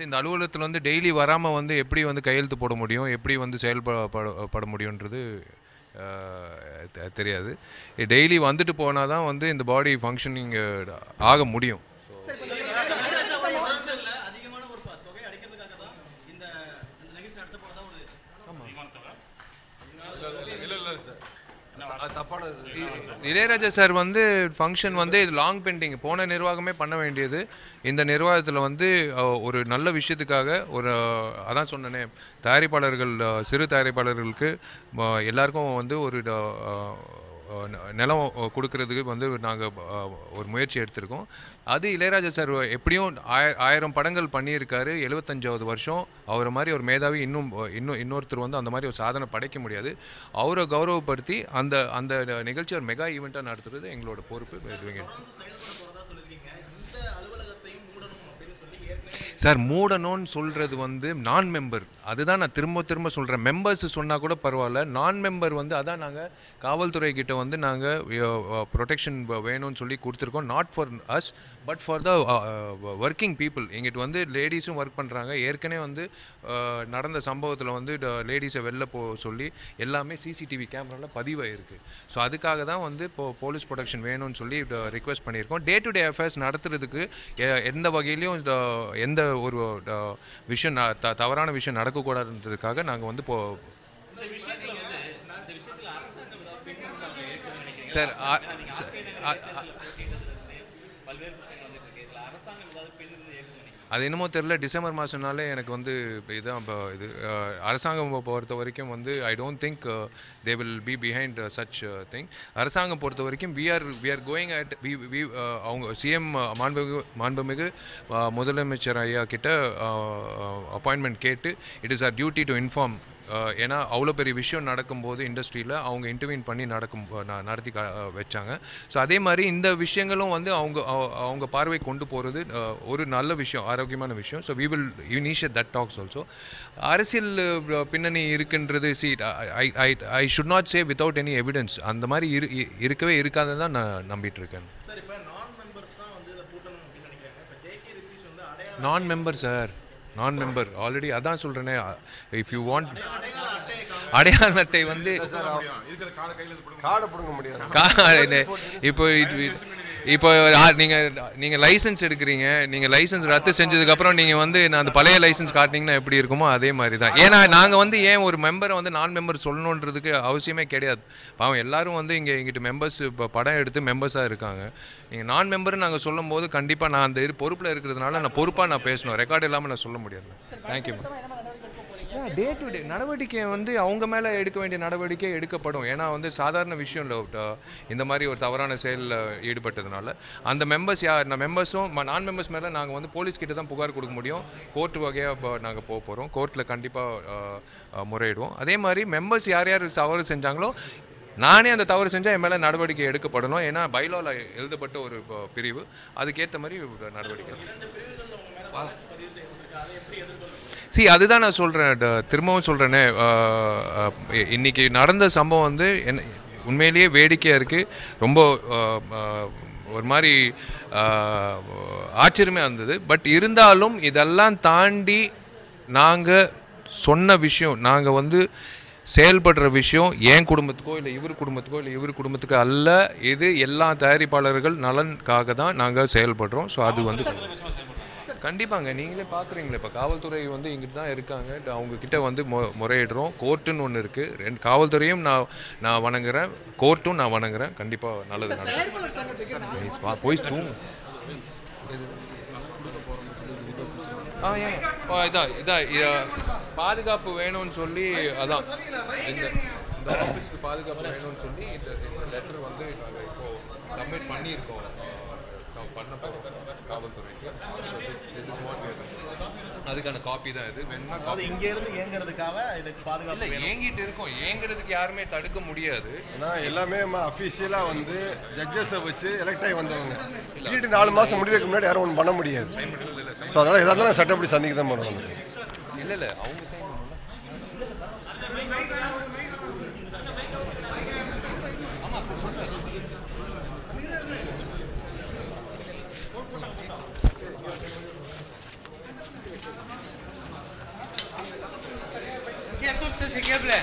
இந்த அலுவலகத்தில் வந்து டெய்லி வராமல் வந்து எப்படி வந்து கையெழுத்து போட முடியும்? எப்படி வந்து செயல்பட பட முடியுன்றது தெ- தெரியாது. டெய்லி வந்துட்டு போனால் தான் வந்து இந்த பாடி ஃபங்க்ஷனிங் ஆக முடியும் அதிகமான ஒரு ப- தொகை அடைக்கிறதுக்காக தான் இந்த இந்த நிகழ்ச்சி நடத்த போறதா ஒரு இளையராஜா சார் வந்து ஃபங்க்ஷன் வந்து இது லாங் பெண்டிங் போன நிர்வாகமே பண்ண வேண்டியது. இந்த நிர்வாகத்தில் வந்து ஒரு நல்ல விஷயத்துக்காக ஒரு அதான் சொன்னனே தயாரிப்பாளர்கள் சிறு தயாரிப்பாளர்களுக்கு எல்லாருக்கும் வந்து ஒரு நிலம் கொடுக்கறதுக்கு வந்து நாங்கள் ஒரு முயற்சி எடுத்திருக்கோம். அது இளையராஜா சார் எப்படியும் ஆய ஆயிரம் படங்கள் பண்ணியிருக்காரு. எழுபத்தஞ்சாவது வருஷம். அவரை மாதிரி ஒரு மேதாவி இன்னும் இன்னும் இன்னொருத்தர் வந்து அந்த மாதிரி ஒரு சாதனை படைக்க முடியாது. அவரை கௌரவப்படுத்தி அந்த அந்த நிகழ்ச்சி ஒரு மெகா ஈவெண்ட்டாக நடத்துறது எங்களோட பொறுப்பு. சார் மூடணும்னு சொல்கிறது வந்து நான் மெம்பர் அதுதான் நான் திரும்ப திரும்ப சொல்கிறேன் மெம்பர்ஸ் சொன்னால் கூட பரவாயில்ல. நான் மெம்பர் வந்து அதான் நாங்கள் காவல்துறை கிட்ட வந்து நாங்கள் ப்ரொடெக்ஷன் வேணும்னு சொல்லி கொடுத்துருக்கோம். Not for us but for the working people எங்கிட்ட வந்து லேடிஸும் ஒர்க் பண்ணுறாங்க ஏற்கனவே வந்து நடந்த சம்பவத்தில் வந்து லேடிஸை வெளில போ சொல்லி எல்லாமே சிசிடிவி கேமராவில் பதிவாயிருக்கு. ஸோ அதுக்காக தான் வந்து இப்போ போலீஸ் ப்ரொடெக்ஷன் வேணும்னு சொல்லி ரிக்வெஸ்ட் பண்ணியிருக்கோம். டே டு டே அஃபேர்ஸ் நடத்துறதுக்கு எந்த வகையிலையும் எந்த ஒரு விஷயம் த- தவறான விஷயம் நடக்கக்கூடாதுன்றதுக்காக நாங்கள் வந்து போ சார் ஆ- அது என்னமோ தெரில டிசம்பர் மாதம்னாலே எனக்கு வந்து இதுதான் இப்போ இது அரசாங்கம் பொறுத்த வரைக்கும் வந்து I don't think they will be behind such thing அரசாங்கம் பொறுத்த வரைக்கும் we are we are going at we we அவங்க சிஎம் மாண்புமிகு மாண்புமிகு முதலமைச்சர் ஐயா கிட்ட அப்பாயின்மெண்ட் கேட்டு it is our duty to inform ஏன்னா அவ்வளோ பெரிய விஷயம் நடக்கும்போது இண்டஸ்ட்ரியில் அவங்க இன்டர்வியூன் பண்ணி நடக்கும் நடத்தி வச்சாங்க. ஸோ அதே மாதிரி இந்த விஷயங்களும் வந்து அவங்க அவ- அவங்க பார்வை கொண்டு போகிறது ஒரு நல்ல விஷயம் ஆரோக்கியமான விஷயம். So we will initiate that talks also அரசியல் பின்னணி இருக்குன்றது see I I I should not say without any evidence அந்த மாதிரி இரு இருக்கவே இருக்காதுன்னு தான் நான் நம்பிட்டு இருக்கேன். நான் மெம்பர் சார் நான் மெம்பர் ஆல்ரெடி அதான் சொல்கிறேனே இஃப் யூ வாண்ட் அடையாள அட்டை வந்து இப்போ இப்போ நீங்கள் நீங்கள் லைசன்ஸ் லைசென்ஸ் எடுக்கிறீங்க. நீங்கள் லைசென்ஸ் ரத்து செஞ்சதுக்கப்புறம் நீங்கள் வந்து நான் அந்த பழைய லைசென்ஸ் காட்டினீங்கன்னா எப்படி இருக்குமோ அதே மாதிரி தான் ஏன்னா நாங்கள் வந்து ஏன் ஒரு மெம்பரை வந்து நான் மெம்பர் சொல்லணுன்றதுக்கு அவசியமே கிடையாது. பாவம் எல்லாரும் வந்து இங்கே எங்கிட்ட மெம்பர்ஸ் இப்போ படம் எடுத்து மெம்பர்ஸாக இருக்காங்க. நீங்கள் நான் மெம்பர் நாங்கள் சொல்லும் போது கண்டிப்பாக நான் அந்த இது பொறுப்பில் இருக்கிறதுனால நான் பொறுப்பாக நான் பேசணும். ரெக்கார்டு இல்லாமல் நான் சொல்ல முடியாது. தேங்க்யூ டே டு டே நடவடிக்கை வந்து அவங்க மேலே எடுக்க வேண்டிய நடவடிக்கை எடுக்கப்படும். ஏன்னா வந்து சாதாரண விஷயம் இல்லை இந்த மாதிரி ஒரு தவறான செயலில் ஈடுபட்டதுனால. அந்த மெம்பர்ஸ் யார்? நான் மெம்பர்ஸும் நான் மெம்பர்ஸ் மேலே நாங்கள் வந்து போலீஸ் கிட்ட தான் புகார் கொடுக்க முடியும். கோர்ட் வகையாக இப்போ நாங்கள் போக போகிறோம் கோர்ட்டில் கண்டிப்பாக முறையிடுவோம். அதே மாதிரி மெம்பர்ஸ் யார் யார் தவறு செஞ்சாங்களோ நானே அந்த தவறு செஞ்சால் என் மேலே நடவடிக்கை எடுக்கப்படணும். ஏன்னா பைலாவில் எழுதப்பட்ட ஒரு பிரிவு. அதுக்கேற்ற மாதிரி நடவடிக்கை. சி அதுதான் நான் சொல்கிறேன் திரும்பவும் சொல்கிறேனே இன்னைக்கு நடந்த சம்பவம் வந்து என்ன உண்மையிலேயே வேடிக்கையாக இருக்குது ரொம்ப ஒரு மாதிரி ஆச்சரியமாக இருந்தது. பட் இருந்தாலும் இதெல்லாம் தாண்டி நாங்கள் சொன்ன விஷயம் நாங்கள் வந்து செயல்படுற விஷயம் என் குடும்பத்துக்கோ இல்லை இவர் குடும்பத்துக்கோ இல்லை இவர் குடும்பத்துக்கோ அல்ல இது எல்லா தயாரிப்பாளர்கள் நலனுக்காக தான் நாங்கள் செயல்படுறோம் ஸோ அது வந்து கண்டிப்பாங்க நீங்களே பார்க்குறீங்களே இப்போ காவல்துறை வந்து இங்கிட்டு தான் இருக்காங்க ட- அவங்க கிட்ட வந்து மு முறையிடுறோம் கோர்ட்டுன்னு ஒன்று இருக்குது ரெண்டு காவல்துறையும் நான் நான் வணங்குறேன் கோர்ட்டும் நான் வணங்குறேன் கண்டிப்பாக நல்லது நடக்கும் போய் தூங்கு ஆ ஏன் இதான் இத- பாதுகாப்பு வேணும்னு சொல்லி அதான். இந்த இந்த ஆஃபீஸ்க்கு பாதுகாப்பு வேணும்னு சொல்லி இந்த இந்த லெட்டர் வந்து நாங்கள் இப்போ சப்மிட் பண்ணியிருக்கோம் பண்ண போகிறோம் காவல்துறைக்கு. அதுக்கான காப்பி தான் இது. வேணும்னா அது இங்க இருந்து இயங்குறதுக்காக இதுக்கு பாதுகாப்பு. ஏங்கிட்டு இருக்கோம். ஏங்குறதுக்கு யாருமே தடுக்க முடியாது. ஏன்னா எல்லாமே அஃபீஷியலாக வந்து ஜட்ஜஸை வச்சு எலெக்ட் ஆகி வந்தவங்க. வீட்டு நாலு மாதம் முடிவுக்கு முன்னாடி யாரும் ஒன்றும் பண்ண முடியாது. ஸோ அதனால் இருந்தாலும் சட்டப்படி சந்திக்க தான் பண்ணுவாங்க இல்ல இல்ல அவங்க sign Gracias, Dulce, se queble.